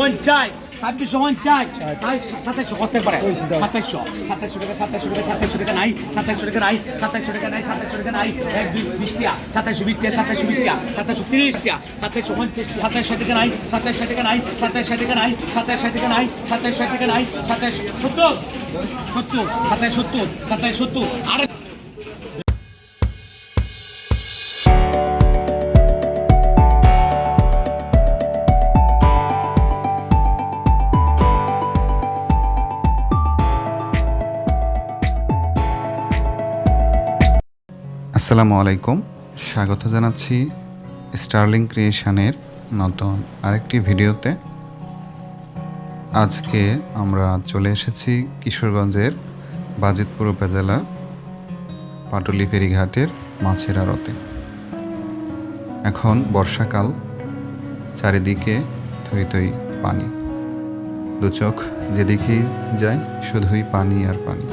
পঞ্চাশ, ছাব্বিশশো পঞ্চাশ সাতাইশশো করতে পারে। সাতাইশশো সাতাইশশো টাকা সাতাইশশো টাকা সাতাইশশো টাকা নাই সাতাইশশো টাকা নাই সাতাইশশো টাকা নাই সাতাইশশো টাকা নাই, এক দুই বিশ টিয়া সাতাইশশো বিশ টিয়া সাতাইশশো বিশ টিয়া সাতাইশশো তিরিশ টিয়া সাতাইশশো পঞ্চাশ সাতাইশশো টাকা নাই সাতাইশশো টাকা নাই সাতাইশশো টাকা নাই সাতাইশশো টাকা নাই সাতাইশশো টাকা নাই সাতাইশ সত্তর সত্তর সাতাইশ সত্তর সাতাইশ সত্তর আড়াই আসসালামু আলাইকুম। স্বাগত জানাচ্ছি স্টার্লিং ক্রিয়েশনের নতুন আরেকটি ভিডিওতে। আজকে আমরা চলে এসেছি কিশোরগঞ্জের বাজিতপুর উপজেলার পাটুলি ফেরিঘাটের মাছের আড়তে। এখন বর্ষাকাল, চারিদিকে থই থই পানি। দু চোখ যেদিকেই যায় শুধুই পানি আর পানি।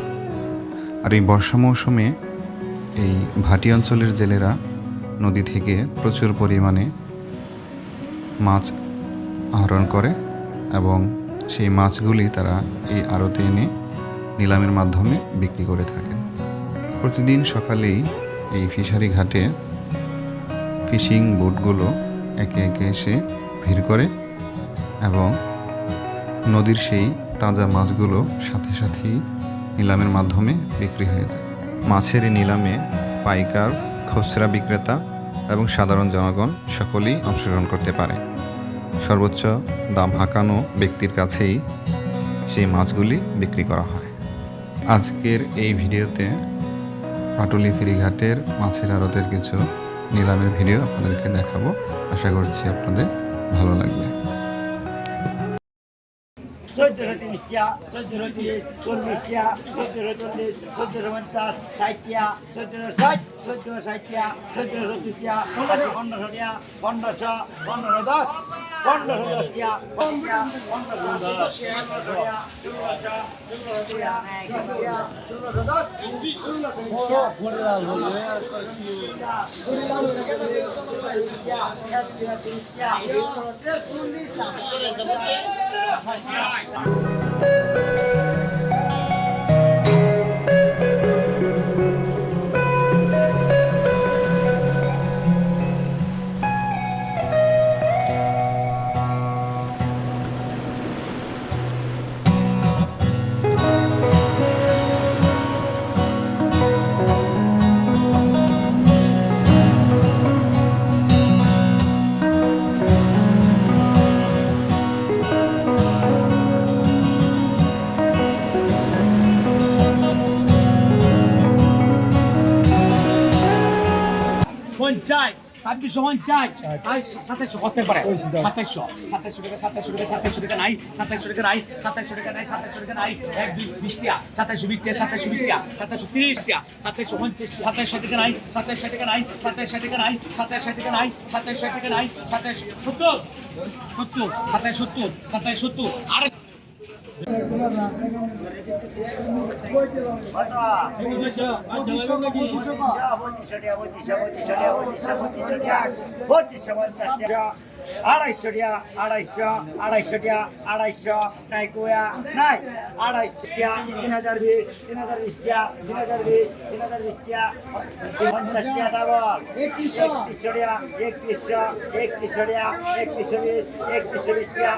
আর এই বর্ষা মৌসুমে এই ভাটি অঞ্চলের জেলেরা নদী থেকে প্রচুর পরিমাণে মাছ আহরণ করে এবং সেই মাছগুলি তারা এই আড়তে এনে নিলামের মাধ্যমে বিক্রি করে থাকেন। প্রতিদিন সকালেই এই ফিশারি ঘাটে ফিশিং বোটগুলো একে একে এসে ভিড় করে এবং নদীর সেই তাজা মাছগুলো সাথে সাথেই নিলামের মাধ্যমে বিক্রি হয়ে যায়। মাছের নিলামে পাইকার, খুচরা বিক্রেতা এবং সাধারণ জনগণ সকলেই অংশগ্রহণ করতে পারে। সর্বোচ্চ দাম হাঁকানো ব্যক্তির কাছেই সেই মাছগুলি বিক্রি করা হয়। আজকের এই ভিডিওতে পাটুলি ফেরিঘাটের মাছের আড়তের কিছু নিলামের ভিডিও আপনাদেরকে দেখাবো। আশা করছি আপনাদের ভালো লাগবে। চোদ্দশো তিরিশ টিয়া চোদ্দশো তিরিশ চল্লিশ টিয়া চোদ্দশো চল্লিশ চোদ্দশো পঞ্চাশ ষাট টিয়া চোদ্দশো ষাট চোদ্দশো ষাট টিয়া চোদ্দশো সত্তর টিয়া পনেরোশো পনেরোশো পনেরো দশ পনেরোশো দশ টিয়া পনেরোশো দশ ষোলোশো টিয়া ষোলোশো ষোলোশো টিয়া Thank you. দশ পঞ্চাশ ছাব্বিশশো পঞ্চাশ সাতাইশশো করতে পারে। সাতাইশশো সাতাইশশো টাকা সাতাইশশো টাকা সাতাইশশো টাকা নাই সাতাইশশো টাকা নাই সাতাইশশো টাকা নাই সাতাইশশো টাকা নাই এক দুই বিশ টিয়া সাতাইশশো বিশ টিয়া সাতাইশশো বিশ টিয়া সাতাইশশো তিরিশ টিয়া সাতাইশশো পঞ্চাশ সাতাইশশো টাকা নাই সাতাইশশো টাকা নাই সাতাইশশো টাকা নাই সাতাইশশো টাকা নাই সাতাইশশো টাকা নাই সাতাইশ সত্তর সত্তর সাতাইশ সত্তর সাতাইশ সত্তর আড়াই আড়াইশো টিয়া আড়াইশো আড়াইশো টিয়া আড়াইশো নাই কুয়া নাই আড়াইশো টিয়া তিন হাজার বিশ তিন হাজার বিশ টিয়া তিন হাজার বিশ তিন হাজার বিশ টিয়া পঞ্চাশ টিয়া ডাবল একত্রিশশো টিয়া একত্রিশশো একত্রিশশো টিয়া একত্রিশশো বিশ একত্রিশশো